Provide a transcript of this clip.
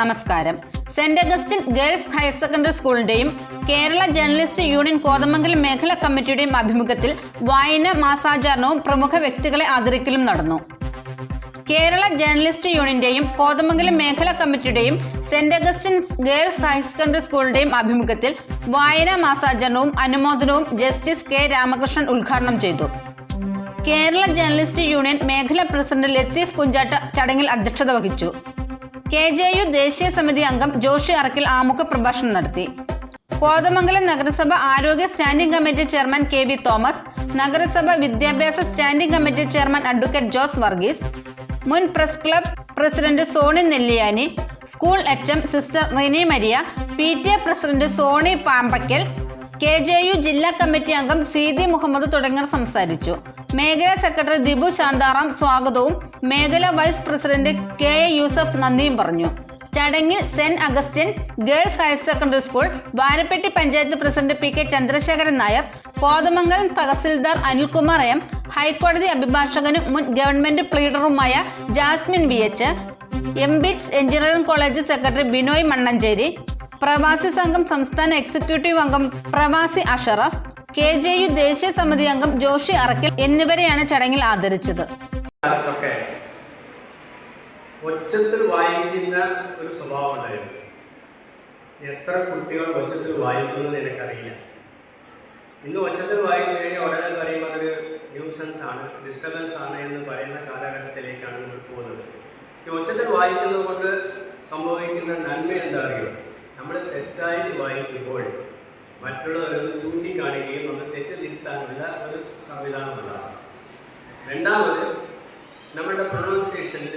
നമസ്കാരം. Saint Augustine girls higher secondary സ്കൂളിന്റെയും Kerala journalist union Kothamangalam മേഖലാ കമ്മിറ്റിയുടെയും അഭിമുഖത്തിൽ വായന മാസാചാരണവും പ്രമുഖ വ്യക്തികളെ ആദരിക്കലും നടന്നു. കേരള ജേർണലിസ്റ്റ് യൂണിയന്റെയും കോതമംഗലം മേഖലാ കമ്മിറ്റിയുടെയും Saint Augustine girls higher secondary സ്കൂളിന്റെയും അഭിമുഖത്തിൽ വായന മാസാചരണവും അനുമോദനവും ജസ്റ്റിസ് കെ രാമകൃഷ്ണൻ ഉദ്ഘാടനം ചെയ്തു. കേരള ജേർണലിസ്റ്റ് യൂണിയൻ മേഖലാ പ്രസിഡന്റ് ലത്തീഫ് കുഞ്ചാട്ട ചടങ്ങിൽ അധ്യക്ഷത വഹിച്ചു. കെ ജെ യു ദേശീയ സമിതി അംഗം ജോഷി അറക്കിൽ ആമുഖ പ്രഭാഷണം നടത്തി. കോതമംഗലം നഗരസഭ ആരോഗ്യ standing committee chairman K V Thomas നഗരസഭ വിദ്യാഭ്യാസ standing committee chairman advocate Jose Varghese മുൻ press club president Sony Nelliyani school H M sister Rini Maria P T A president Sony Pampackal K J U ജില്ലാ committee അംഗം സീതി മുഹമ്മദ് തുടങ്ങിയവർ സംസാരിച്ചു. മേഖലാ secretary Dibu Shantharam സ്വാഗതവും മേഖലാ vice president K A Yusuf നന്ദിയും പറഞ്ഞു. ചടങ്ങിൽ Saint Augustine girls higher secondary school Varappetty panchayat president P K Chandrasekharan Nair Kothamangalam tahsildar Anilkumar M ഹൈക്കോടതി അഭിഭാഷകനും മുൻ government പ്ലീഡറുമായ Jasmine V H MBITS engineering college secretary Binoy Mannancheri പ്രവാസി സംഘം സംസ്ഥാന എക്സിക്യൂട്ടീവ് അംഗം പ്രവാസി അഷറഫ് കെ ജെ യു ദേശീയ സമിതി അംഗം ജോഷി അറക്കൽ എന്നിവരെയാണ് ചടങ്ങിൽ ആദരിച്ചത്. ഒച്ചത്തിൽ വായിക്കുന്ന ഒരു സ്വഭാവം ഉണ്ടായിരുന്നു. എത്ര കുട്ടികൾ ഒച്ചത്തിൽ വായിക്കുന്നത് എനിക്കറിയില്ല. ഇന്ന് ഒച്ചത്തിൽ വായിച്ചു കഴിഞ്ഞാൽ ഉടനെ പറയും അതൊരു ന്യൂസൻസ് ആണ് ഡിസ്റ്റർബൻസ് ആണ് എന്ന് പറയുന്ന കാലഘട്ടത്തിലേക്കാണ് നമ്മൾ പോകുന്നത്. ഈ ഒച്ചത്തിൽ വായിക്കുന്നത് കൊണ്ട് സംഭവിക്കുന്ന നന്മ എന്താ അറിയോ? നമ്മൾ തെറ്റായിട്ട് വായിക്കുമ്പോൾ മറ്റുള്ളവരൊന്ന് ചൂണ്ടിക്കാണിക്കുകയും നമ്മൾ തെറ്റ് തിരുത്താനുള്ള ഒരു സംവിധാനം രണ്ടാമത് നമ്മളുടെ പ്രൊണൗൺസിയേഷനിൽ